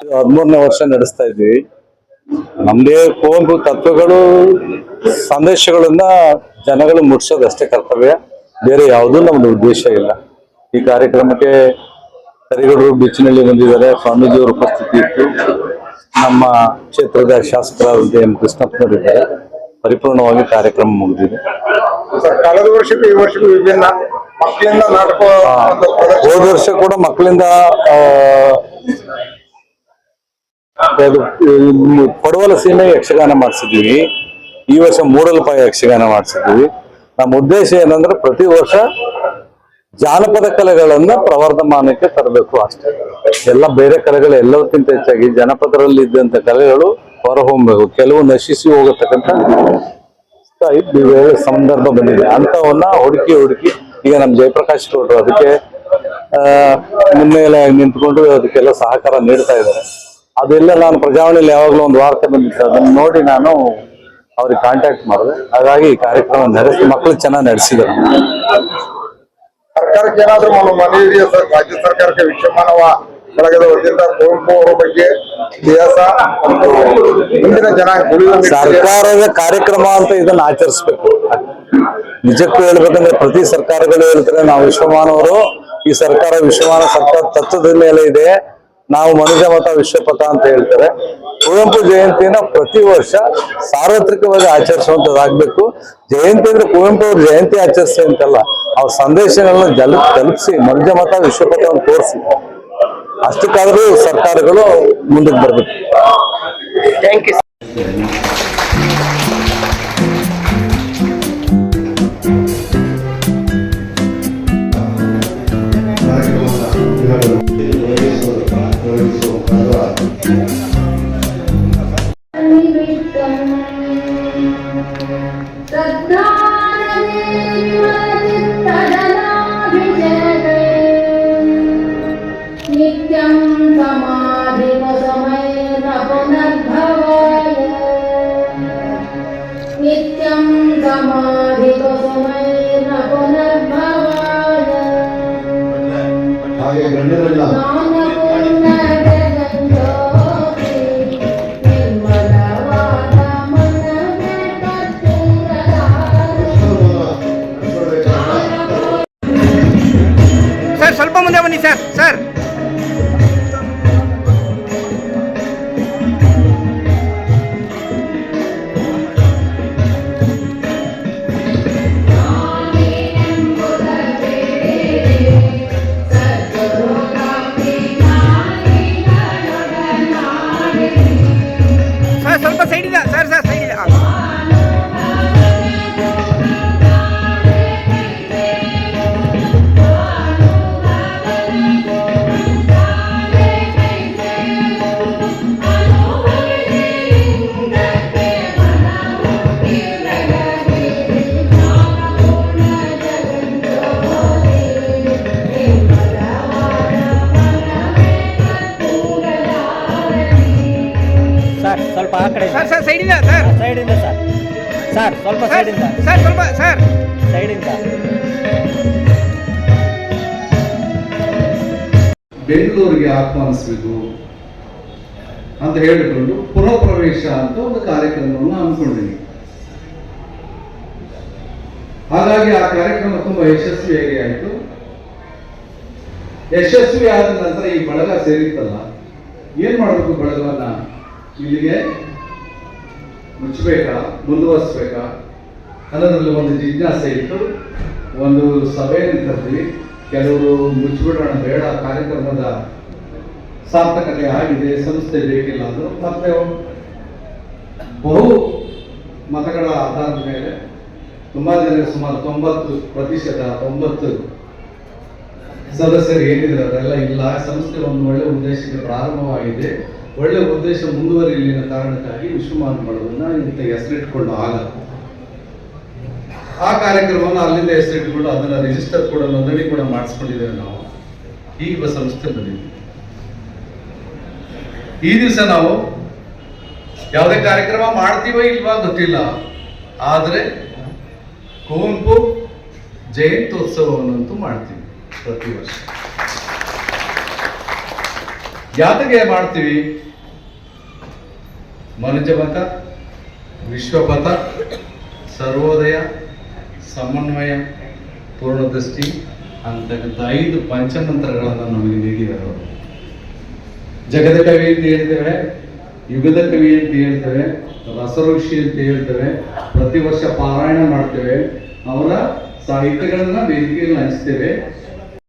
ಹದಿಮೂರನೇ ವರ್ಷ ನಡೆಸ್ತಾ ಇದ್ವಿ ನಮ್ದೇ ಕುವೆಂಪು ತತ್ವಗಳು ಸಂದೇಶಗಳನ್ನ ಜನಗಳು ಮುಟ್ಸೋದಷ್ಟೇ ಕರ್ತವ್ಯ. ಬೇರೆ ಯಾವುದೂ ನಮ್ದು ಉದ್ದೇಶ ಇಲ್ಲ. ಈ ಕಾರ್ಯಕ್ರಮಕ್ಕೆ ಕರಿಗಡರು ಬಿಚ್ಚಿನಲ್ಲಿ ಬಂದಿದ್ದಾರೆ. ಸ್ವಾಮೀಜಿಯವರ ಉಪಸ್ಥಿತಿ ಇತ್ತು. ನಮ್ಮ ಕ್ಷೇತ್ರದ ಶಾಸಕರಾದ ಎಂ. ಕೃಷ್ಣಪ್ಪನವರಿದ್ದಾರೆ ಪರಿಪೂರ್ಣವಾಗಿ ಕಾರ್ಯಕ್ರಮ ಮುಗಿದಿದೆ. ಕಳೆದ ವರ್ಷಕ್ಕೂ ಈ ವರ್ಷಕ್ಕೂ ವಿಭಿನ್ನ ಮಕ್ಕಳಿಂದ ನಾಟಕ ಹೋದ ವರ್ಷ ಕೂಡ ಮಕ್ಕಳಿಂದ ಅದು, ಯಕ್ಷಗಾನ ಮಾಡಿಸಿದ್ವಿ ಈ ವರ್ಷ ಮೂಡಲಪಾಯ ಯಕ್ಷಗಾನ ಮಾಡಿಸಿದ್ವಿ ನಮ್ಮ ಉದ್ದೇಶ ಏನಂದ್ರೆ ಪ್ರತಿ ವರ್ಷ ಜಾನಪದ ಕಲೆಗಳನ್ನ ಪ್ರವರ್ಧಮಾನಕ್ಕೆ ತರಬೇಕು ಅಷ್ಟೇ. ಎಲ್ಲ ಬೇರೆ ಕಲೆಗಳು ಎಲ್ಲದಕ್ಕಿಂತ ಹೆಚ್ಚಾಗಿ ಜನಪದರಲ್ಲಿ ಇದ್ದಂತ ಕಲೆಗಳು ಹೊರಹೊಮ್ಮಬೇಕು ಕೆಲವು ನಶಿಸಿ ಹೋಗತಕ್ಕಂತ ಸಂದರ್ಭ ಬಂದಿದೆ. ಅಂತವನ್ನ ಹುಡುಕಿ ಹುಡುಕಿ ಈಗ ನಮ್ಮ ಜಯಪ್ರಕಾಶ್ ಗೌಡ್ರು ಅದಕ್ಕೆ ಆ, ಮುನ್ನೆಲೆ ನಿಂತ್ಕೊಂಡು ಅದಕ್ಕೆಲ್ಲ ಸಹಕಾರ ನೀಡ್ತಾ ಇದ್ದಾರೆ. ಅದೆಲ್ಲ ನಾನು ಪ್ರಜಾವಾಣಿಯಲ್ಲಿ ಯಾವಾಗಲೂ ಒಂದು ವಾರ್ತೆ ಬಂದಿತ್ತು ಅದನ್ನ ನೋಡಿ ನಾನು ಅವ್ರಿಗೆ ಕಾಂಟ್ಯಾಕ್ಟ್ ಮಾಡಿದೆ. ಹಾಗಾಗಿ ಈ ಕಾರ್ಯಕ್ರಮ ನಡೆಸಿ ಮಕ್ಕಳು ಚೆನ್ನಾಗಿ ನಡೆಸಿದರು ಸರ್ಕಾರಕ್ಕೆ ಏನಾದರೂ ಮನ- ಮನವಿ ಇದೆಯಾ ಸರ್? ರಾಜ್ಯ ಸರ್ಕಾರಕ್ಕೆ ವಿಶ್ವಮಾನವ ಬಳಗದ ವತಿಯಿಂದ ಕುವೆಂಪು ಅವರ ಬಗ್ಗೆ ಇತಿಹಾಸ ಮುಂದಿನ ಜನಾಂಗ ಸರ್ಕಾರದ ಕಾರ್ಯಕ್ರಮ ಅಂತ ಇದನ್ನ ಆಚರಿಸ್ಬೇಕು. ನಿಜಕ್ಕೂ ಹೇಳ್ಬೇಕಂದ್ರೆ ಪ್ರತಿ ಸರ್ಕಾರಗಳು ಹೇಳ್ತಾರೆ ನಾವು ವಿಶ್ವಮಾನವರು ಈ ಸರ್ಕಾರ ವಿಶ್ವಮಾನ ಸರ್ಕಾರ ತತ್ವದ ಮೇಲೆ ಇದೆ. ನಾವು ಮನುಷ್ಯ ಮತ ವಿಶ್ವಪಥ ಅಂತ ಹೇಳ್ತಾರೆ. ಕುವೆಂಪು ಜಯಂತಿಯನ್ನ ಪ್ರತಿ ವರ್ಷ ಸಾರ್ವತ್ರಿಕವಾಗಿ ಆಚರಿಸುವಂತದ್ದಾಗ್ಬೇಕು. ಜಯಂತಿ ಅಂದ್ರೆ ಕುವೆಂಪು ಅವ್ರ ಜಯಂತಿ ಆಚರಿಸಿ ಅಂತಲ್ಲ, ಅವ್ರ ಸಂದೇಶಗಳನ್ನ ಜಲ, ತಲುಪಿಸಿ ಮನುಜ ಮತ ವಿಶ್ವಪಥವನ್ನು ತೋರಿಸಿ. ಅಷ್ಟಕ್ಕಾದ್ರೂ ಸರ್ಕಾರಗಳು ಮುಂದಕ್ಕೆ ಬರ್ಬೇಕು. नित्यं समाधिपसमयेन पुनर्भवाय नित्यं समाधिपसमयेन पुनर्भवाय ಹಾಗೆ ಗಣ್ಯರೆಲ್ಲ ज्ञानपूर्णजगञ्ज्योति निर्मलवाद मनमे कस्तूरदारि ಸರ್ ಸ್ವಲ್ಪ ಮುಂದೆ ಬನ್ನಿ ಸರ್ ಸರ್ ಸರ್ ಸರ್ ಸೈಡಿಂದ ಸರ್. ಸರ್ ಸ್ವಲ್ಪ ಸೈಡಿಂದ. ಸರ್ ಸ್ವಲ್ಪ ಸರ್. ಸೈಡಿಂದ. ಬೆಂಗಳೂರಿಗೆ ಆಹ್ವಾನಿಸಬೇಕು ಅಂತ ಹೇಳಿಕೊಂಡು ಪುನಃ ಪ್ರವೇಶ ಅಂತ ಒಂದು ಕಾರ್ಯಕ್ರಮವನ್ನು ಹಮ್ಮಿಕೊಂಡಿದ್ದೀನಿ ಹಾಗಾಗಿ ಆ ಕಾರ್ಯಕ್ರಮ ತುಂಬಾ ಯಶಸ್ವಿಯಾಗಿ ಆಯಿತು. ಯಶಸ್ವಿ ಆದ ನಂತರ ಈ ಬಳಗ ಸೇರಿತ್ತಲ್ಲ. ಏನ್ ಮಾಡಬೇಕು ಬಳಗವನ್ನ ಇಲ್ಲಿಗೆ? ಮುಚ್ಚಬೇಕಾ, ಮುಂದುವರಿಸ್ಬೇಕಾ. ಅನ್ನೋದ್ರಲ್ಲಿ ಒಂದು ಜಿಜ್ಞಾಸೆ ಇತ್ತು. ಒಂದು ಸಭೆಯನ್ನು ಕರೆದ್ವಿ ಕೆಲವರು ಮುಚ್ಚಿಬಿಡೋಣ, ಬೇಡ, ಕಾರ್ಯಕ್ರಮದ ಸಾರ್ಥಕತೆ ಆಗಿದೆ, ಸಂಸ್ಥೆ ಬೇಕಿಲ್ಲ ಅಂದರು. ಮತ್ತೆ ಬಹು ಮತಗಳ ಆಧಾರದ ಮೇಲೆ ತುಂಬಾ ಜನ ಸುಮಾರು ತೊಂಬತ್ತು ಪ್ರತಿಶತ, ತೊಂಬತ್ತು ಸದಸ್ಯರು ಏನಿದ್ರು ಅದೆಲ್ಲ ಇಲ್ಲ. ಸಂಸ್ಥೆ ಒಂದು ಒಳ್ಳೆ ಉದ್ದೇಶಕ್ಕೆ ಪ್ರಾರಂಭವಾಗಿದೆ. ಒಳ್ಳೆ ಉದ್ದೇಶ ಮುಂದುವರಿಯಲಿ ಅನ್ನೋ ಕಾರಣಕ್ಕಾಗಿ ವಿಶ್ವಮಾನ ಮಾಡೋದನ್ನ ಇಂಥ ಹೆಸರಿಟ್ಕೊಂಡು ಆಗಲ್ಲ. ಆ ಕಾರ್ಯಕ್ರಮವನ್ನು ಅಲ್ಲಿಂದ ಹೆಸರಿಟ್ಕೊಂಡು ಅದನ್ನ ರಿಜಿಸ್ಟರ್ ಕೂಡ ನೋಂದಣಿ ಕೂಡ ಮಾಡಿಸ್ಕೊಂಡಿದ್ದೇವೆ ನಾವು. ಈಗ ಸಂಸ್ಥೆ ಬಂದಿದ್ದೀವಿ ಈ ದಿವಸ ನಾವು ಯಾವುದೇ ಕಾರ್ಯಕ್ರಮ ಮಾಡ್ತೀವೋ ಇಲ್ವಾ ಗೊತ್ತಿಲ್ಲ. ಆದರೆ ಕುವೆಂಪು ಜಯಂತ್ಯೋತ್ಸವವನ್ನಂತೂ ಮಾಡ್ತೀವಿ ಪ್ರತಿ ವರ್ಷ. ಯಾತಗೆ ಮಾಡ್ತೀವಿ? ವಿಶ್ವ ವಿಶ್ವಪಥ ಸರ್ವೋದಯ, ಸಮನ್ವಯ ಪೂರ್ಣದೃಷ್ಟಿ ಅಂತಕ್ಕಂಥ ಐದು ಪಂಚಮಂತ್ರಗಳನ್ನು ನಮಗೆ ನೀಡಿದ್ದಾರೆ ಅವರು. ಜಗದ ಕವಿ ಅಂತ ಹೇಳ್ತೇವೆ ಯುಗದ ಕವಿ ಅಂತ ಹೇಳ್ತೇವೆ ರಸಋಷಿ ಅಂತ ಹೇಳ್ತೇವೆ ಪ್ರತಿ ವರ್ಷ ಪಾರಾಯಣ ಮಾಡ್ತೇವೆ, ಅವರ ಸಾಹಿತ್ಯಗಳನ್ನ ವೇದಿಕೆಯಲ್ಲಿ ಹಂಚ್ತೇವೆ.